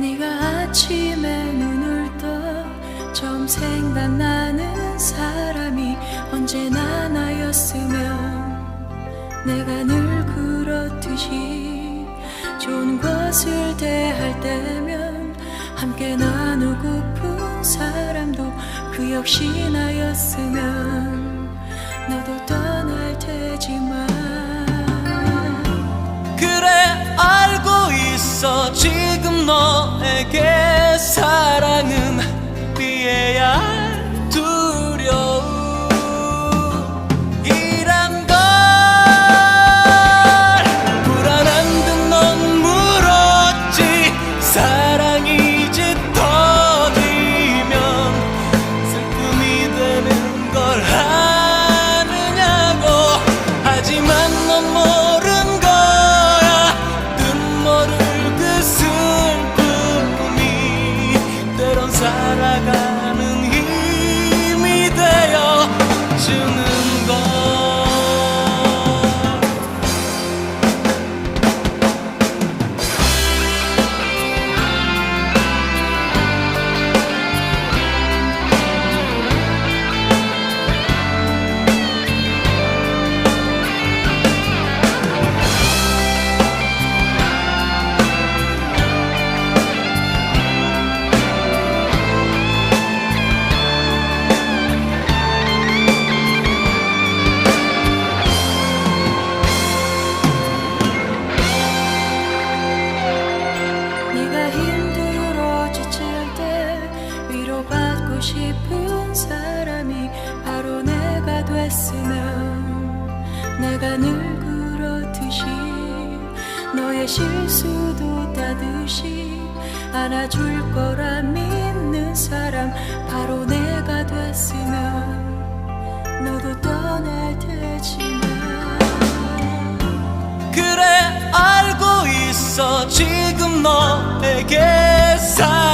네가 아침에 눈을 떠 처음 생각나는 사람이 언제나 나였으면 내가 늘 그렇듯이 좋은 것을 대할 때면 함께 나누고픈 사람도 그 역시 나였어 yeah. 싶은 사람이 바로 내가 됐으면 내가 늘 그렇듯이 너의 실수도 따듯이 안아줄 거라 믿는 사람 바로 내가 됐으면 너도 떠날 테지만 그래 알고 있어. 지금 너에게 사랑